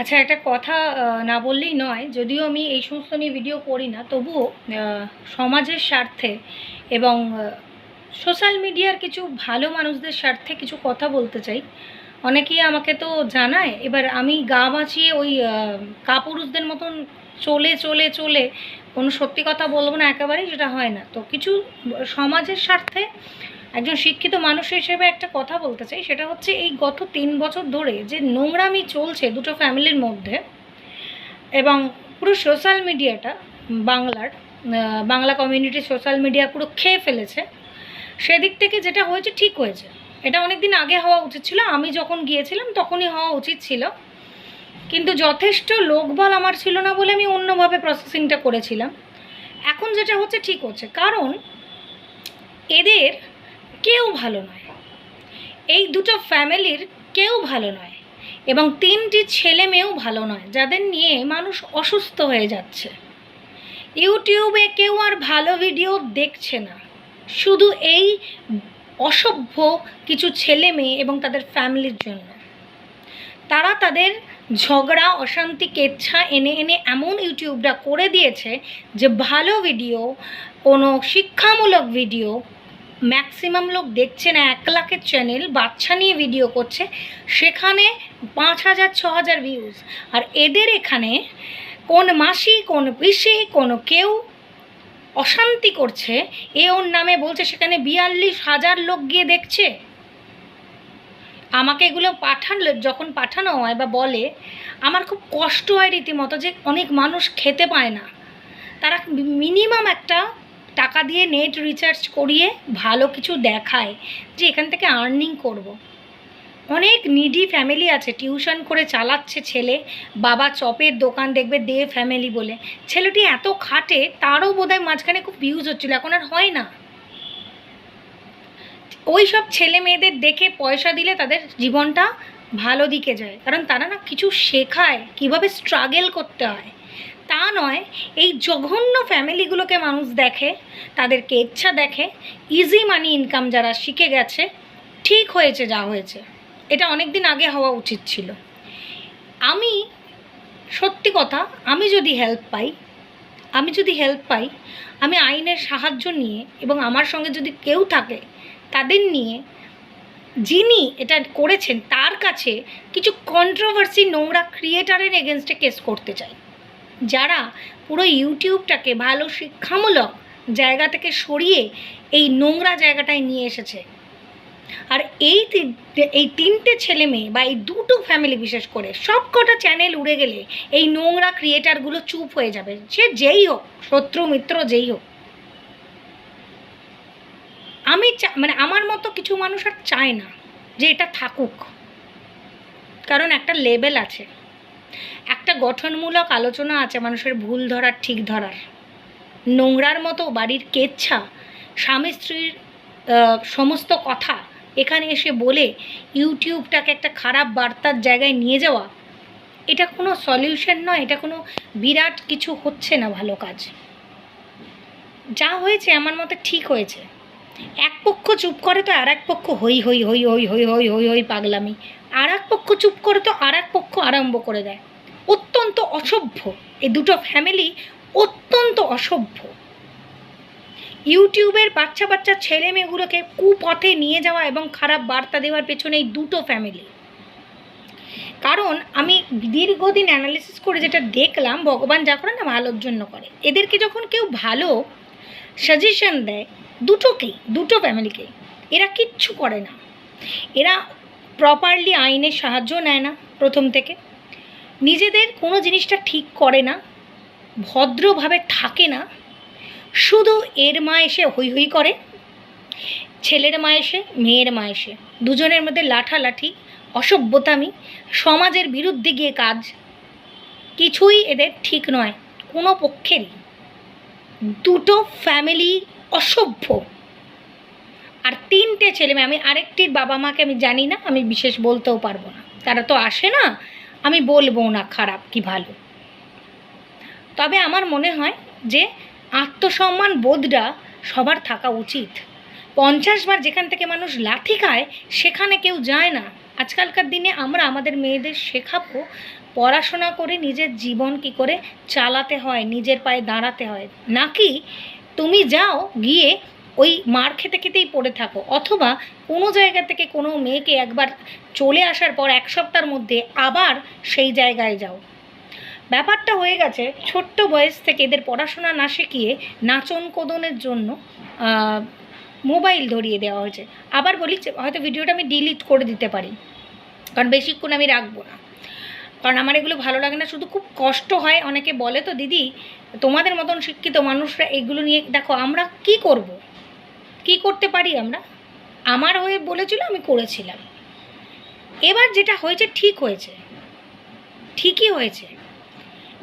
আচ্ছা একটা কথা না বললেই নয়, যদিও আমি এই সমস্ত নিয়ে ভিডিও করি না, তবুও সমাজের স্বার্থে এবং সোশ্যাল মিডিয়ার কিছু ভালো মানুষদের স্বার্থে কিছু কথা বলতে চাই। অনেকেই আমাকে তো জানায়, এবার আমি গা বাঁচিয়ে ওই কাপুরুষদের মতন চলে চলে চলে কোনো সত্যি কথা বলব না একেবারেই, সেটা হয় না। তো কিছু সমাজের স্বার্থে একজন শিক্ষিত মানুষ হিসেবে একটা কথা বলতে চাই, সেটা হচ্ছে এই গত তিন বছর ধরে যে নোংরামি চলছে দুটো ফ্যামিলির মধ্যে এবং পুরো সোশ্যাল মিডিয়াটা, বাংলার বাংলা কমিউনিটি সোশ্যাল মিডিয়া পুরো খেয়ে ফেলেছে। সেদিক থেকে যেটা হয়েছে ঠিক হয়েছে। এটা অনেক দিন আগে হওয়া উচিত ছিল, আমি যখন গিয়েছিলাম তখনই হওয়া উচিত ছিল। কিন্তু যথেষ্ট লোকবল আমার ছিল না বলে আমি অন্যভাবে প্রসেসিংটা করেছিলাম। এখন যেটা হচ্ছে ঠিক হচ্ছে। কারণ এদের কেউ ভালো নয়। এই দুটো ফ্যামিলির কেউ ভালো নয় এবং তিনটি ছেলে মেয়েও ভালো নয়, যাদের নিয়ে মানুষ অসুস্থ হয়ে যাচ্ছে। ইউটিউবে কেউ আর ভালো ভিডিও দেখছে না। শুধু এই অসভ্য কিছু ছেলে মেয়ে এবং তাদের ফ্যামিলির জন্য। তারা তাদের ঝগড়া, অশান্তি, কেচ্ছা এনে এনে এমন ইউটিউবটা করে দিয়েছে যে ভালো ভিডিও, কোনো শিক্ষামূলক ভিডিও ম্যাক্সিমাম লোক দেখছে না, এক লাখের চ্যানেল বাচ্চা নিয়ে ভিডিও করছে, সেখানে পাঁচ হাজার, ছ হাজার ভিউজ আর এদের এখানে কোন মাসি, কোন পিসি, কোনো কেউ অশান্তি করছে, এ ওর নামে বলছে, সেখানে বিয়াল্লিশ হাজার লোক গিয়ে দেখছে। আমাকে এগুলো পাঠানো, যখন পাঠানো হয় বা বলে, আমার খুব কষ্ট হয় রীতিমতো যে অনেক মানুষ খেতে পায় না। তারা মিনিমাম একটা টাকা দিয়ে নেট রিচার্জ করিয়ে ভালো কিছু দেখায় যে এখান থেকে আর্নিং করব। অনেক নিডি ফ্যামিলি আছে টিউশন করে চালাচ্ছে ছেলে, বাবা চপের দোকান দেখবে দে ফ্যামিলি বলে। ছেলেটি এত খাটে, তারও বোধহয় মাঝখানে খুব ভিউজ হচ্ছিল, এখন আর হয় না। ওই সব ছেলে মেয়েদের দেখে পয়সা দিলে তাদের জীবনটা ভালো দিকে যায়, কারণ তারা না কিছু শেখায়, কীভাবে স্ট্রাগেল করতে হয়। তা নয়, এই জঘন্য ফ্যামিলিগুলোকে মানুষ দেখে, তাদেরকে ইচ্ছা দেখে ইজি মানি ইনকাম যারা শিখে গেছে, ঠিক হয়েছে যা হয়েছে। এটা অনেক দিন আগে হওয়া উচিত ছিল। আমি, সত্যি কথা, আমি যদি হেল্প পাই, আমি যদি হেল্প পাই, আমি আইনের সাহায্য নিয়ে এবং আমার সঙ্গে যদি কেউ থাকে, তাদের নিয়ে, যিনি এটা করেছেন, তার কাছে কিছু কন্ট্রোভার্সি নোংরা ক্রিয়েটারের এগেনস্টে কেস করতে চাই। যারা পুরো ইউটিউবটাকে ভালো শিক্ষামূলক জায়গা থেকে সরিয়ে এই নোংরা জায়গাটায় নিয়ে এসেছে। আর এই এই তিনটে ছেলে মেয়ে বা এই দুটো ফ্যামিলি বিশেষ করে সব কটা চ্যানেল উড়ে গেলে এই নোংরা ক্রিয়েটারগুলো চুপ হয়ে যাবে। সে যেই হোক, শত্রু, মিত্র যেই হোক। আমি মানে আমার মতো কিছু মানুষ আর চায় না যে এটা থাকুক। কারণ একটা লেভেল আছে। একটা গঠনমূলক আলোচনা আছে মানুষের ভুল ধরার, ঠিক ধরার। নোংরার মতো বাড়ির কেচ্ছা, স্বামী স্ত্রীর সমস্ত কথা এখানে এসে বলে ইউটিউবটাকে একটা খারাপ বার্তার জায়গায় নিয়ে যাওয়া, এটা কোনো সলিউশন নয়, এটা কোনো বিরাট কিছু হচ্ছে না ভালো কাজ। যা হয়েছে আমার মতে ঠিক হয়েছে। এক পক্ষ চুপ করে তো আর এক পক্ষ হই হই হই হই হই হই হই হই পাগলামি। আর এক পক্ষ চুপ করে তো আর এক পক্ষ আরম্ভ করে দেয়। অত্যন্ত অসভ্য। এই দুটো ফ্যামিলি অত্যন্ত অসভ্য। ইউটিউবের বাচ্চা বাচ্চা ছেলে মেয়েগুলোকে কুপথে নিয়ে যাওয়া এবং খারাপ বার্তা দেওয়ার পেছনে এই দুটো ফ্যামিলি কারণ আমি দীর্ঘদিন অ্যানালিসিস করে যেটা দেখলাম, ভগবান যা করে না, ভালোর জন্য করে। এদেরকে যখন কেউ ভালো সাজেশন দেয় দুটোকেই, দুটো ফ্যামিলিকেই এরা কিচ্ছু করে না। এরা প্রপারলি আইনের সাহায্য নেয় না প্রথম থেকে। নিজেদের কোনো জিনিসটা ঠিক করে না, ভদ্রভাবে থাকে না। শুধু এর মা এসে হই হই করে, ছেলের মা এসে, মেয়ের মা এসে। দুজনের মধ্যে লাঠালাঠি, অসভ্যতামি, সমাজের বিরুদ্ধে গিয়ে কাজ। কিছুই এদের ঠিক নয়, কোনো পক্ষেরই। দুটো ফ্যামিলি অসভ্য। আর তিনটে ছেলে আমি আরেকটির বাবা মাকে আমি জানি না, আমি বিশেষ বলতেও পারব না। তারা তো আসে না, আমি বলব না খারাপ কি ভালো। তবে আমার মনে হয় যে আত্মসম্মান বোধটা সবার থাকা উচিত। পঞ্চাশ বার যেখান থেকে মানুষ লাথি খায়, সেখানে কেউ যায় না। আজকালকার দিনে আমরা আমাদের মেয়েদের শেখাবো, পড়াশোনা করে নিজের জীবন কি করে চালাতে হয়, নিজের পায়ে দাঁড়াতে হয়। নাকি তুমি যাও গিয়ে ওই মার খেতে খেতেই পড়ে থাকো। অথবা কোনো জায়গা থেকে কোনো মেয়েকে একবার চলে আসার পর এক সপ্তাহের মধ্যে আবার সেই জায়গায় যাও। ব্যাপারটা হয়ে গেছে ছোট্ট বয়স থেকে এদের পড়াশোনা না শিখিয়ে নাচন কোদনের জন্য মোবাইল ধরিয়ে দেওয়া হয়েছে। আবার বলি হয়তো ভিডিওটা আমি ডিলিট করে দিতে পারি। কারণ বেশিক্ষণ আমি রাখব না। কারণ আমার এগুলো ভালো লাগে না, শুধু খুব কষ্ট হয়, অনেকে বলে তো, দিদি, তোমাদের মতন শিক্ষিত মানুষরা এগুলো নিয়ে, দেখো আমরা কি করব? কি করতে পারি আমরা? আমার হয়ে বলেছিল, আমি করেছিলাম। এবার যেটা হয়েছে, ঠিক হয়েছে। ঠিকই হয়েছে।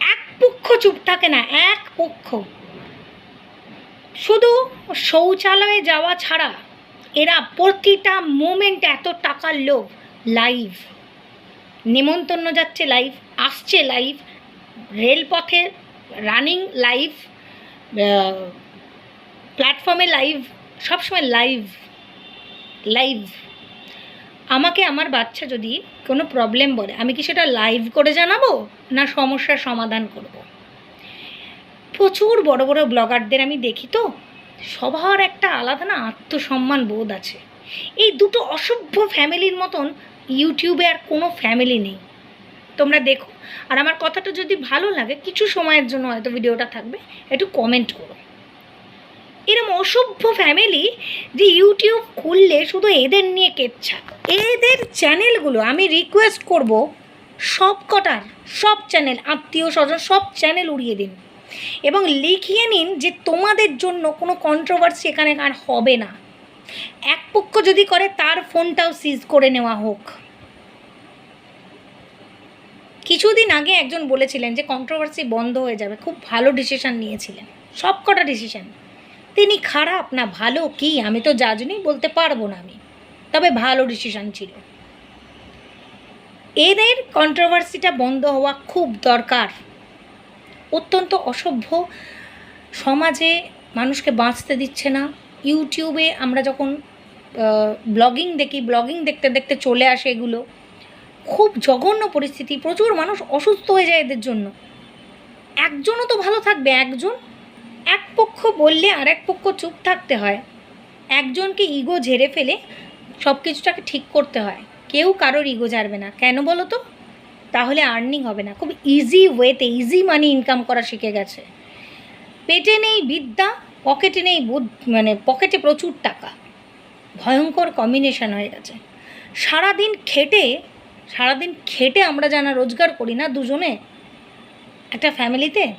এক পক্ষ চুপ থাকে না, এক পক্ষ। শুধু শৌচালয়ে যাওয়া ছাড়া এরা প্রতিটা মোমেন্ট এত টাকার লোভ লাইভ নেমন্তন্ন যাচ্ছে লাইভ আসছে লাইভ রেলপথে রানিং লাইভ প্ল্যাটফর্মে লাইভ সবসময় লাইভ লাইভ আমাকে আমার বাচ্চা যদি কোনো প্রবলেম বলে, আমি কি সেটা লাইভ করে জানাব, না সমস্যার সমাধান করব। প্রচুর বড় বড় ব্লগারদের আমি দেখি তো, সবার একটা আলাদা না আত্মসম্মান বোধ আছে এই দুটো অসভ্য ফ্যামিলির মতন ইউটিউবে আর কোনো ফ্যামিলি নেই। তোমরা দেখো। আর আমার কথাটা যদি ভালো লাগে, কিছু সময়ের জন্য হয়তো ভিডিওটা থাকবে, একটু কমেন্ট করো। এরম অসভ্য ফ্যামিলি যে ইউটিউব খুললে শুধু এদের নিয়ে কেচ্ছা। এদের চ্যানেলগুলো আমি রিকোয়েস্ট করব সব কটার, সব চ্যানেল আত্মীয় স্বজন, সব চ্যানেল উড়িয়ে দিন। এবং লিখিয়ে নিন যে তোমাদের জন্য কোনো কন্ট্রোভার্সি এখানে আর হবে না। এক পক্ষ যদি করে, তার ফোনটাও সিজ করে নেওয়া হোক। কিছুদিন আগে একজন বলেছিলেন যে কন্ট্রোভার্সি বন্ধ হয়ে যাবে। খুব ভালো ডিসিশান নিয়েছিলেন। সব কটা ডিসিশন তিনি খারাপ না, ভালো কি? আমি তো জাজনি বলতে পারব না আমি। তবে ভালো ডিসিশান ছিল। এদের কন্ট্রোভার্সিটা বন্ধ হওয়া খুব দরকার। অত্যন্ত অসভ্য সমাজে মানুষকে বাঁচতে দিচ্ছে না। ইউটিউবে আমরা যখন ব্লগিং দেখি, ব্লগিং দেখতে দেখতে চলে আসে এগুলো, খুব জঘন্য পরিস্থিতি, প্রচুর মানুষ অসুস্থ হয়ে যায় এদের জন্য। একজনও তো ভালো থাকবে, একজন, এক পক্ষ বললে আর এক পক্ষ চুপ থাকতে হয়। একজনকে ইগো ঝেড়ে ফেলে সব কিছুটাকে ঠিক করতে হয়। কেউ কারোর ইগো ঝাড়বে না। কেন বলো তো? তাহলে আর্নিং হবে না। খুব ইজি ওয়েতে ইজি মানি ইনকাম করা শিখে গেছে। পেটে নেই বিদ্যা পকেটে নেই বুধ মানে পকেটে প্রচুর টাকা। ভয়ঙ্কর কম্বিনেশন হয়ে গেছে। সারাদিন খেটে সারাদিন খেটে আমরা জানা রোজগার করি না দুজনে। একটা ফ্যামিলিতে?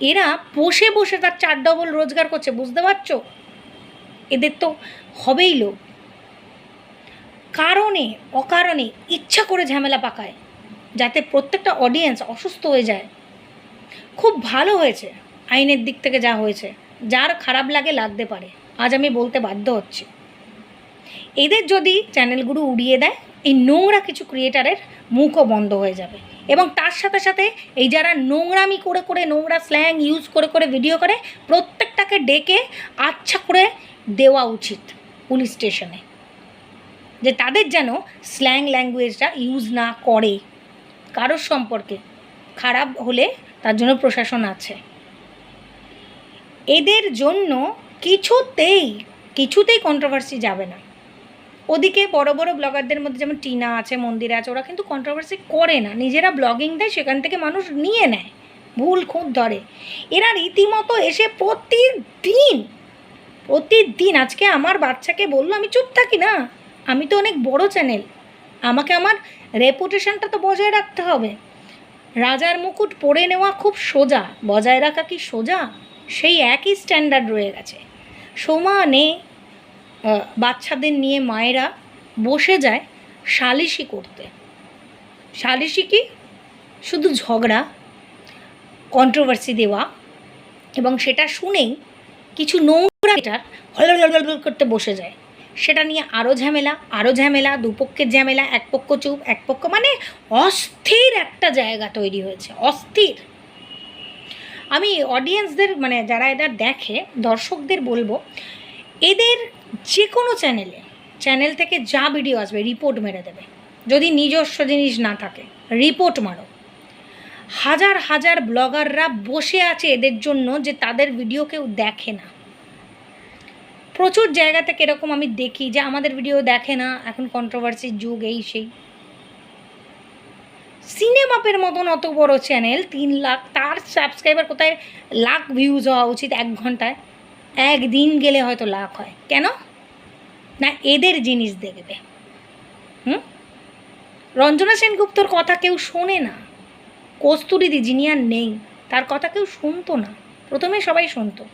এরা বসে বসে তার চার ডবল রোজগার করছে, বুঝতে পারছ? এদের তো হবেই লোক। কারণে, অকারণে ইচ্ছা করে ঝামেলা পাকায়, যাতে প্রত্যেকটা অডিয়েন্স অসুস্থ হয়ে যায়। খুব ভালো হয়েছে, আইনের দিক থেকে যা হয়েছে। যার খারাপ লাগে লাগতে পারে। আজ আমি বলতে বাধ্য হচ্ছি। এদের যদি চ্যানেলগুলো উড়িয়ে দেয়, এই নোংরা কিছু ক্রিয়েটারের মুখও বন্ধ হয়ে যাবে। এবং তার সাথে সাথে এই যারা নোংরামি করে করে, নোংরা স্ল্যাং ইউজ করে করে ভিডিও করে, প্রত্যেকটাকে ডেকে আচ্ছা করে দেওয়া উচিত পুলিশ স্টেশনে যে তাদের যেন স্ল্যাং ল্যাঙ্গুয়েজটা ইউজ না করে। কারোর সম্পর্কে খারাপ হলে তার জন্য প্রশাসন আছে। এদের জন্য কিছুতেই কিছুতেই কন্ট্রোভার্সি যাবে না। ওদিকে বড় বড় ব্লগারদের মধ্যে যেমন টিনা আছে, মন্দির আছে, ওরা কিন্তু কন্ট্রোভার্সি করে না। নিজেরা ব্লগিং দেয়, সেখান থেকে মানুষ নিয়ে নেয়, ভুল খুঁত ধরে। এরা রীতিমতো এসে প্রতিদিন প্রতিদিন, আজকে আমার বাচ্চাকে বলল, আমি চুপ থাকি না, আমি তো অনেক বড় চ্যানেল আমাকে আমার রেপুটেশনটা তো বজায় রাখতে হবে। রাজার মুকুট পরে নেওয়া খুব সোজা, বজায় রাখা কি সোজা? সেই একই স্ট্যান্ডার্ড রয়ে গেছে। সমানে বাচ্চাদের নিয়ে মায়েরা বসে যায় সালিশি করতে। সালিশি কি? শুধু ঝগড়া কন্ট্রোভার্সি দেওয়া এবং সেটা শুনেই কিছু নোংরা এটার হলহল করতে বসে যায়। সেটা নিয়ে আরও ঝামেলা আরও ঝামেলা, দুপক্ষের ঝামেলা এক পক্ষ চুপ এক পক্ষ মানে অস্থির একটা জায়গা তৈরি হয়েছে, অস্থির। আমি অডিয়েন্সদের মানে যারা এদের দেখে, দর্শকদের বলব, এদের যে কোনো চ্যানেলে চ্যানেল থেকে যা ভিডিও আসবে রিপোর্ট মেরে দেবে। যদি নিজস্ব জিনিস না থাকে রিপোর্ট মারো। হাজার হাজার ব্লগাররা বসে আছে এদের জন্য যে তাদের ভিডিও কেউ দেখে না। প্রচুর জায়গা থেকে এরকম আমি দেখি যে আমাদের ভিডিও দেখে না, এখন কন্ট্রোভার্সির যুগ, এই সেই। সিনেমাপের মতন অত বড় চ্যানেল, তিন লাখ, তার সাবস্ক্রাইবার কোথায়? লাখ ভিউজ হওয়া উচিত এক ঘন্টায়। একদিন গেলে হয়তো লাখ হয়। কেন? না, এদের জিনিস দেখবে। হুম? রঞ্জনা সেনগুপ্তর কথা কেউ শোনে না। কস্তুরিদি যিনি আর নেই, তার কথা কেউ শুনতো না। প্রথমে সবাই শুনতো।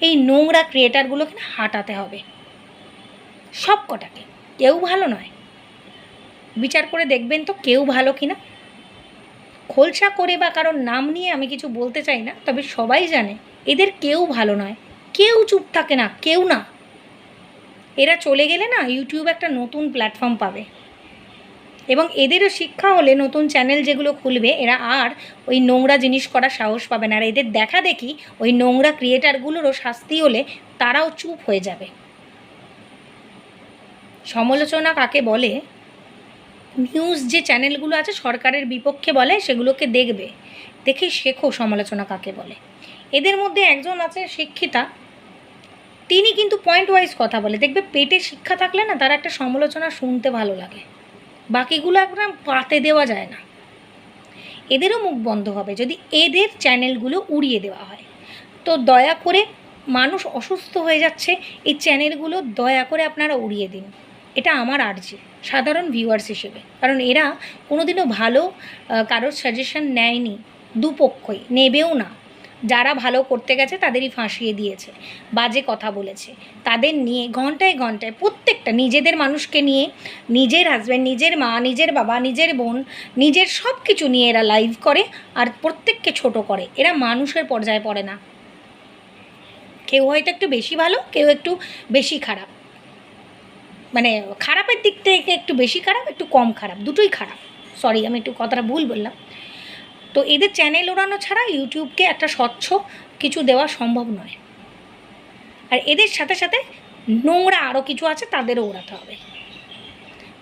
এই নোংরা ক্রিয়েটারগুলোকে না হাঁটাতে হবে। সব কটাকে কেউ ভালো নয়। বিচার করে দেখবেন তো কেউ ভালো কিনা। খোলসা করে বা কারোর নাম নিয়ে আমি কিছু বলতে চাই না, তবে সবাই জানে এদের কেউ ভালো নয়। কেউ চুপ থাকে না, কেউ না। এরা চলে গেলে না ইউটিউব একটা নতুন প্ল্যাটফর্ম পাবে। এবং এদেরও শিক্ষা হলে নতুন চ্যানেল যেগুলো খুলবে, এরা আর ওই নোংরা জিনিস করার সাহস পাবে না। আর এদের দেখা দেখি ওই নোংরা ক্রিয়েটারগুলোরও শাস্তি হলে তারাও চুপ হয়ে যাবে। সমালোচনা কাকে বলে? নিউজ যে চ্যানেলগুলো আছে সরকারের বিপক্ষে বলে সেগুলোকে দেখবে। দেখে শেখো সমালোচনা কাকে বলে। এদের মধ্যে একজন আছে শিক্ষিতা। তিনি কিন্তু পয়েন্ট ওয়াইজ কথা বলে। দেখবে পেটে শিক্ষা থাকলে না তার একটা সমালোচনা শুনতে ভালো লাগে। বাকিগুলো একদম পাতে দেওয়া যায় না। এদেরও মুখ বন্ধ হবে যদি এদের চ্যানেলগুলো উড়িয়ে দেওয়া হয়। তো দয়া করে মানুষ অসুস্থ হয়ে যাচ্ছে, এই চ্যানেলগুলো দয়া করে আপনারা উড়িয়ে দিন। এটা আমার আর্জি, সাধারণ ভিউয়ার্স হিসেবে। কারণ এরা কোনোদিনও ভালো কারোর সাজেশন নেয়নি, দুপক্ষই, নেবেও না। যারা ভালো করতে গেছে তাদেরই ফাঁসিয়ে দিয়েছে, বাজে কথা বলেছে। তাদের নিয়ে ঘন্টায় ঘন্টায় প্রত্যেকটা নিজেদের মানুষকে নিয়ে, নিজের হাজব্যান্ড নিজের মা, নিজের বাবা, নিজের বোন, নিজের সব কিছু নিয়ে এরা লাইভ করে আর প্রত্যেককে ছোট করে। এরা মানুষের পর্যায়ে পড়ে না। কেউ হয়তো একটু বেশি ভালো, কেউ একটু বেশি খারাপ। মানে খারাপের দিক থেকে একটু বেশি খারাপ, একটু কম খারাপ, দুটোই খারাপ। সরি আমি একটু কথাটা ভুল বললাম। তো এদের চ্যানেল ওড়ানো ছাড়া ইউটিউবকে একটা স্বচ্ছ কিছু দেওয়া সম্ভব নয়। আর এদের সাথে সাথে নোংরা আরও কিছু আছে, তাদেরও ওড়াতে হবে।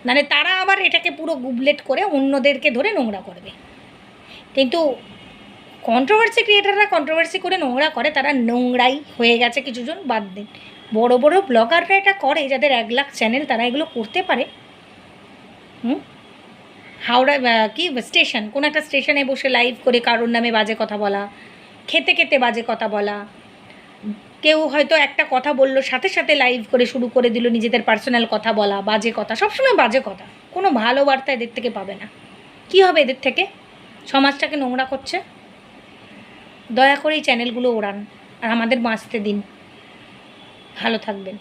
মানে তারা আবার এটাকে পুরো গুবলেট করে অন্যদেরকে ধরে নোংরা করবে। কিন্তু কন্ট্রোভার্সি ক্রিয়েটাররা কন্ট্রোভার্সি করে নোংরা করে, তারা নোংরাই হয়ে গেছে কিছুজন বাদ দিন। বড় বড় ব্লগাররা এটা করে, যাদের এক লাখ চ্যানেল তারা এগুলো করতে পারে। হুম? হাওড়া কি স্টেশন কোনো একটা স্টেশনে বসে লাইভ করে কারোর নামে বাজে কথা বলা, খেতে খেতে বাজে কথা বলা। কেউ হয়তো একটা কথা বলল, সাথে সাথে লাইভ করে শুরু করে দিল নিজেদের পার্সোনাল কথা বলা, বাজে কথা, সবসময় বাজে কথা। কোনো ভালো বার্তা এদের থেকে পাবে না। কি হবে এদের থেকে? সমাজটাকে নোংরা করছে? দয়া করে এই চ্যানেলগুলো ওড়ান, আর আমাদের বাঁচতে দিন। ভালো থাকবেন।